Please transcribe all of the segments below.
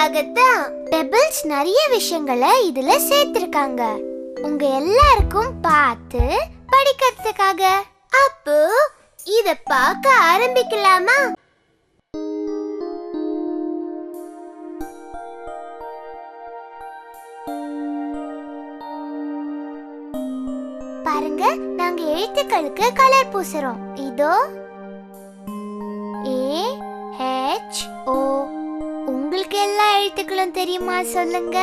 காட்டுறதுக்காகத்தான் pebbles நிறைய விஷயங்களை இதுல சேர்த்திருக்காங்க. உங்க எல்லாருக்கும் பார்த்து படிக்கிறதுக்காக. அப்போ இத பார்க்க ஆரம்பிக்கலாமா? பாருங்க நாங்க எழுத்துக்களுக்கு கலர் பூசுறோம். இதோ. எழுத்துக்களும் தெரியுமா சொல்லுங்க?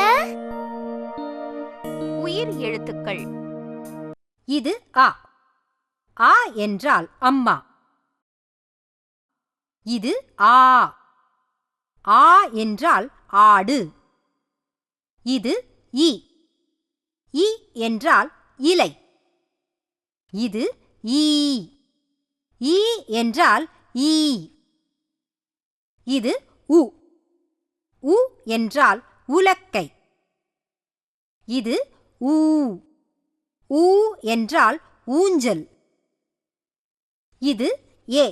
உயிர் எழுத்துக்கள். இது ஆ. ஆ என்றால் அம்மா. இது ஆ. ஆ என்றால் ஆடு. இது இ இ என்றால் இலை. இது ஈ. ஈ என்றால் ஈ. இது உ உ. என்றால் உலக்கை. இது ஊ. ஊ என்றால் ஊஞ்சல். இது ஏ.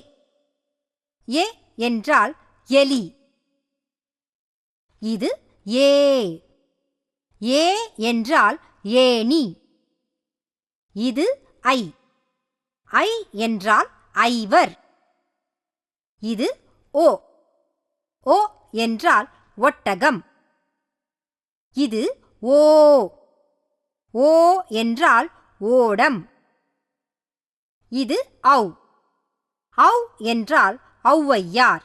ஏ என்றால் எலி. இது ஏ. ஏ என்றால் ஏணி. இது ஐ. ஐ என்றால் ஐவர். இது ஓ. ஓ என்றால் ஒட்டகம். இது ஓ. ஓ என்றால் ஓடம். இது ஔ. ஔ என்றால் ஔவையார்.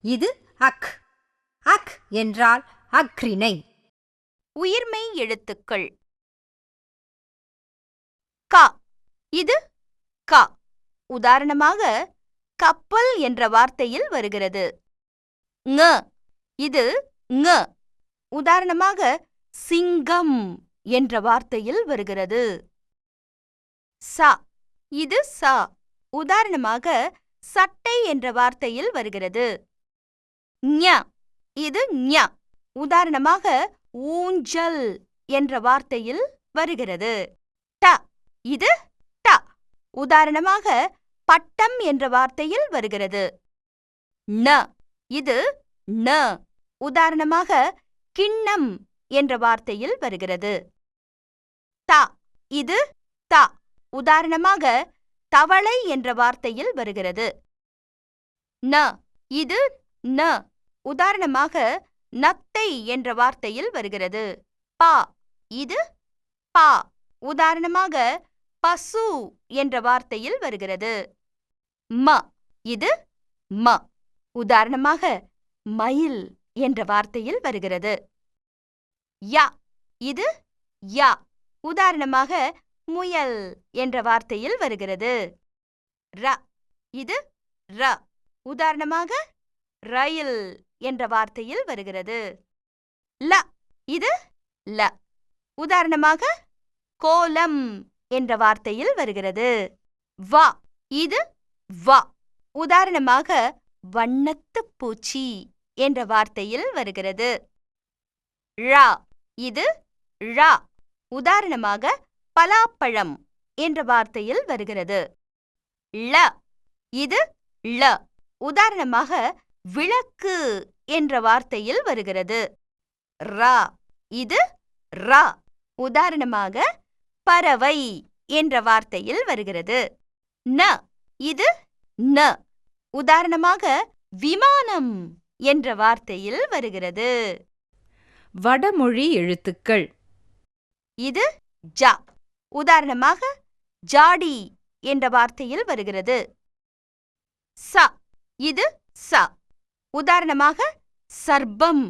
இது அக். அக் என்றால் அக்ரிணை உயிர்மை எழுத்துக்கள். க. இது க. உதாரணமாக கப்பல் என்ற வார்த்தையில் வருகிறது. ங. இது ங. உதாரணமாக சிங்கம் என்ற வார்த்தையில் வருகிறது. ச. இது ச. உதாரணமாக சட்டை என்ற வார்த்தையில் வருகிறது. ஞ. இது ஞ. உதாரணமாக ஊஞ்சல் என்ற வார்த்தையில் வருகிறது. ட. இது ட. உதாரணமாக பட்டம் என்ற வார்த்தையில் வருகிறது. ந இது ந உதாரணமாக கிண்ணம் என்ற வார்த்தையில் வருகிறது. த இது த. உதாரணமாக தவளை என்ற வார்த்தையில் வருகிறது. ந இது ந. உதாரணமாக நத்தை என்ற வார்த்தையில் வருகிறது. பா இது பா. உதாரணமாக பசு என்ற வார்த்தையில் வருகிறது. ம இது ம. உதாரணமாக மயில். என்ற வார்த்தையில் வருகிறது. யா இது யா. உதாரணமாக முயல் என்ற வார்த்தையில் வருகிறது. ர இது ர. உதாரணமாக ரயில் என்ற வார்த்தையில் வருகிறது. ல இது ல. உதாரணமாக கோலம் என்ற வார்த்தையில் வருகிறது. வ இது வ. உதாரணமாக வண்ணத்துப் பூச்சி. என்ற வார்த்தையில் வருகிறது. ழ இது ழ. உதாரணமாக பலாப்பழம் என்ற வார்த்தையில் வருகிறது. ள இது ள உதாரணமாக விளக்கு என்ற வார்த்தையில் வருகிறது. ரா இது ரா உதாரணமாக பறவை என்ற வார்த்தையில் வருகிறது. ந இது ந. உதாரணமாக விமானம் என்ற வார்த்தையில் வருகிறது. வடமொழி எழுத்துக்கள். இது ஜா. உதாரணமாக ஜாடி என்ற வார்த்தையில் வருகிறது. ச. இது ச. உதாரணமாக சர்பம்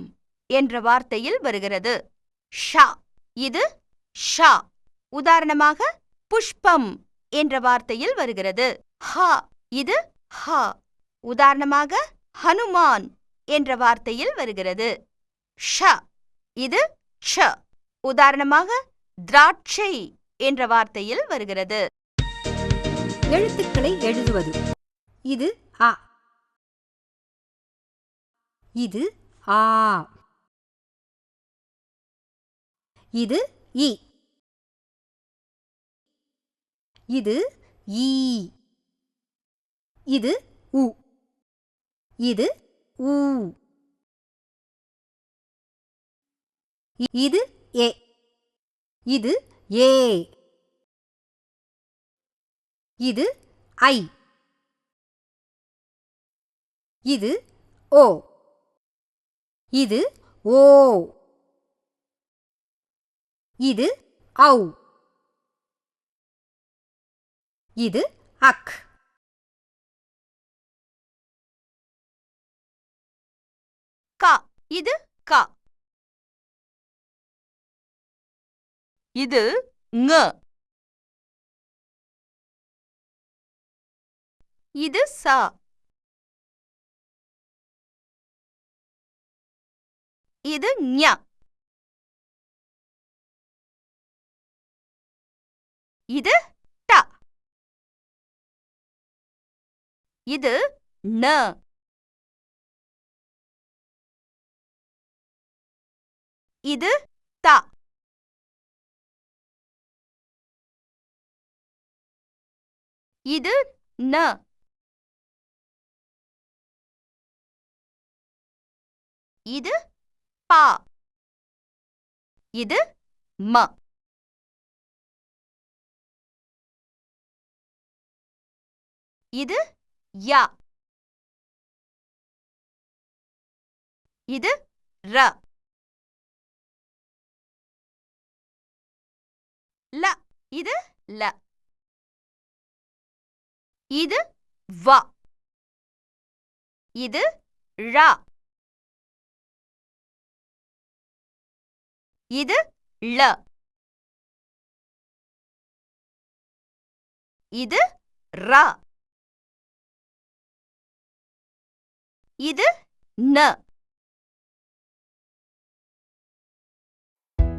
என்ற வார்த்தையில் வருகிறது. ஷா. இது ஷா. உதாரணமாக புஷ்பம் என்ற வார்த்தையில் வருகிறது. ஹ. இது ஹ. உதாரணமாக ஹனுமான் என்ற வார்த்தையில் வருகிறது. ஷ இது ஷ உதாரணமாக திராட்சை என்ற வார்த்தையில் வருகிறது. எழுத்துக்களை எழுதுவது. இது அ. இது ஆ. இது இ. இது ஈ. இது உ. இது ஊ இ- இது ஏ இது ஏ இது ஐ இது ஓ இது ஓ இது ஔ இது அக் கா இது கா இது ங இது சா இது ஞ இது ட இது ந இது த இது ந இது பா இது ம இது ய இது ர ல. இது ல. இது வ. இது ழ. இது ல இது ர இது ந